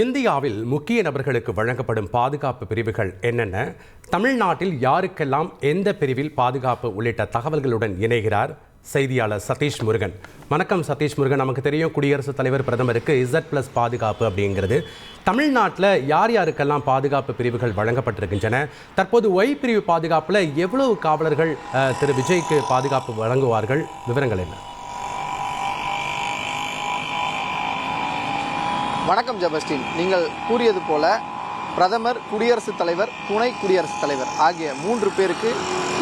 இந்தியாவில் முக்கிய நபர்களுக்கு வழங்கப்படும் பாதுகாப்பு பிரிவுகள் என்னென்ன? தமிழ்நாட்டில் யாருக்கெல்லாம் எந்த பிரிவில் பாதுகாப்பு உள்ளிட்ட தகவல்களுடன் இணைகிறார்? செய்தியாளர் சதீஷ் முருகன். வணக்கம் சதீஷ் முருகன். நமக்கு தெரியும் குடியரசுத் தலைவர் பிரதமருக்கு இசட் பிளஸ் பாதுகாப்பு அப்படிங்கிறது. தமிழ்நாட்டில் யார் யாருக்கெல்லாம் பாதுகாப்பு பிரிவுகள் வழங்கப்பட்டிருக்கின்றன? தற்போது ஒய் பிரிவு பாதுகாப்பில் எவ்வளவு காவலர்கள் திரு. விஜய்க்கு பாதுகாப்பு வழங்குவார்கள்? விவரங்கள் என்ன? வணக்கம் ஜபஸ்டின். நீங்கள் கூறியது போல பிரதமர் குடியரசுத் தலைவர் துணை குடியரசுத் தலைவர் ஆகிய மூன்று பேருக்கு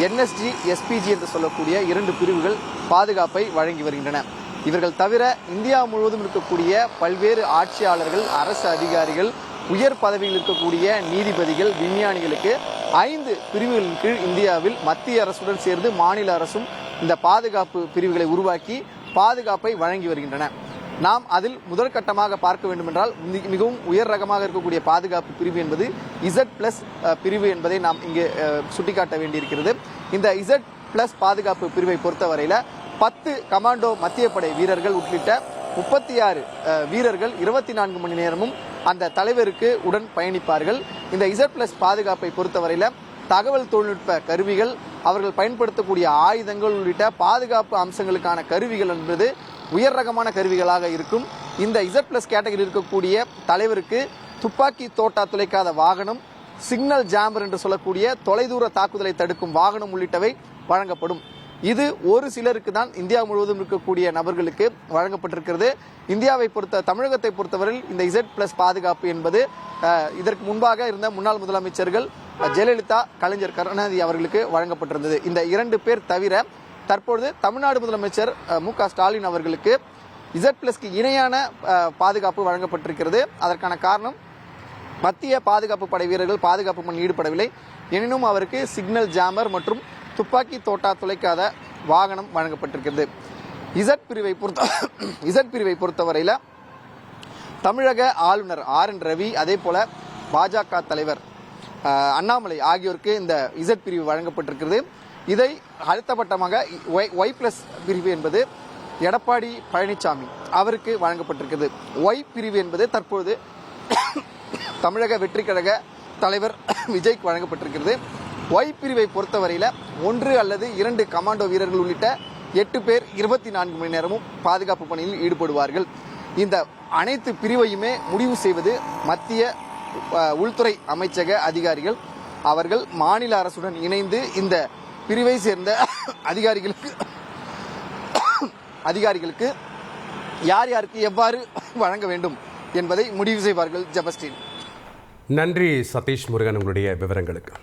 என்எஸ்ஜி எஸ்பிஜி என்று சொல்லக்கூடிய இரண்டு பிரிவுகள் பாதுகாப்பை வழங்கி வருகின்றன. இவர்கள் தவிர இந்தியா முழுவதும் இருக்கக்கூடிய பல்வேறு ஆட்சியாளர்கள் அரசு அதிகாரிகள் உயர் பதவியில் இருக்கக்கூடிய நீதிபதிகள் விஞ்ஞானிகளுக்கு ஐந்து பிரிவுகளின் கீழ் இந்தியாவில் மத்திய அரசுடன் சேர்ந்து மாநில அரசும் இந்த பாதுகாப்பு பிரிவுகளை உருவாக்கி பாதுகாப்பை வழங்கி வருகின்றன. நாம் அதில் முதற்கட்டமாக பார்க்க வேண்டுமென்றால் மிகவும் உயர் ரகமாக இருக்கக்கூடிய பாதுகாப்பு பிரிவு என்பது இசட் பிளஸ் பிரிவு என்பதை நாம் இங்கே சுட்டிக்காட்ட வேண்டியிருக்கிறது. இந்த இசட் பிளஸ் பாதுகாப்பு பிரிவை பொறுத்தவரையில் பத்து கமாண்டோ மத்திய படை வீரர்கள் உள்ளிட்ட முப்பத்தி ஆறு வீரர்கள் இருபத்தி நான்கு மணி நேரமும் அந்த தலைவருக்கு உடன் பயணிப்பார்கள். இந்த இசட் பிளஸ் பாதுகாப்பை பொறுத்தவரையில் தகவல் தொழில்நுட்ப கருவிகள் அவர்கள் பயன்படுத்தக்கூடிய ஆயுதங்கள் உள்ளிட்ட பாதுகாப்பு அம்சங்களுக்கான கருவிகள் என்பது உயர் ரகமான கருவிகளாக இருக்கும். இந்த இசட் பிளஸ் கேட்டகரியில் இருக்கக்கூடிய தலைவருக்கு துப்பாக்கி தோட்டா துளைக்காத வாகனம் சிக்னல் ஜாம்பர் என்று சொல்லக்கூடிய தொலைதூர தாக்குதலை தடுக்கும் வாகனம் உள்ளிட்டவை வழங்கப்படும். இது ஒரு சிலருக்கு தான் இந்தியா முழுவதும் இருக்கக்கூடிய நபர்களுக்கு வழங்கப்பட்டிருக்கிறது. இந்தியாவை பொறுத்த தமிழகத்தை பொறுத்தவரையில் இந்த இசட் பிளஸ் பாதுகாப்பு என்பது இதற்கு முன்பாக இருந்த முன்னாள் முதலமைச்சர்கள் ஜெயலலிதா கலைஞர் கருணாநிதி அவர்களுக்கு வழங்கப்பட்டிருந்தது. இந்த இரண்டு பேர் தவிர தற்பொழுது தமிழ்நாடு முதலமைச்சர் மு க ஸ்டாலின் அவர்களுக்கு இசட் பிளஸ்க்கு இணையான பாதுகாப்பு வழங்கப்பட்டிருக்கிறது. அதற்கான காரணம் மத்திய பாதுகாப்பு படை வீரர்கள் பாதுகாப்பு பணியில் ஈடுபடவில்லை. எனினும் அவருக்கு சிக்னல் ஜாமர் மற்றும் துப்பாக்கி தோட்டா துளைக்காத வாகனம் வழங்கப்பட்டிருக்கிறது. இசட் பிரிவை பொறுத்த இசட் பிரிவை பொறுத்தவரையில் தமிழக ஆளுநர் ஆர் என் ரவி அதே போல பாஜக தலைவர் அண்ணாமலை ஆகியோருக்கு இந்த இசட் பிரிவு வழங்கப்பட்டிருக்கிறது. இதை அடுத்தபட்டமாக ஒய் ஒய் பிளஸ் பிரிவு என்பது எடப்பாடி பழனிசாமி அவருக்கு வழங்கப்பட்டிருக்கிறது. ஒய் பிரிவு என்பது தற்பொழுது தமிழக வெற்றி கழக தலைவர் விஜய்க்கு வழங்கப்பட்டிருக்கிறது. ஒய் பிரிவை பொறுத்தவரையில் ஒன்று அல்லது இரண்டு கமாண்டோ வீரர்கள் உள்ளிட்ட எட்டு பேர் இருபத்தி நான்கு மணி நேரமும் பாதுகாப்பு பணியில் ஈடுபடுவார்கள். இந்த அனைத்து பிரிவையுமே முடிவு செய்வது மத்திய உள்துறை அமைச்சக அதிகாரிகள் அவர்கள் மாநில அரசுடன் இணைந்து இந்த பிரிவை சேர்ந்த அதிகாரிகளுக்கு அதிகாரிகளுக்கு யார் யாருக்கு எவ்வாறு வழங்க வேண்டும் என்பதை முடிவு செய்வார்கள் ஜபஸ்டின். நன்றி சதீஷ் முருகன் உங்களுடைய விவரங்களுக்கு.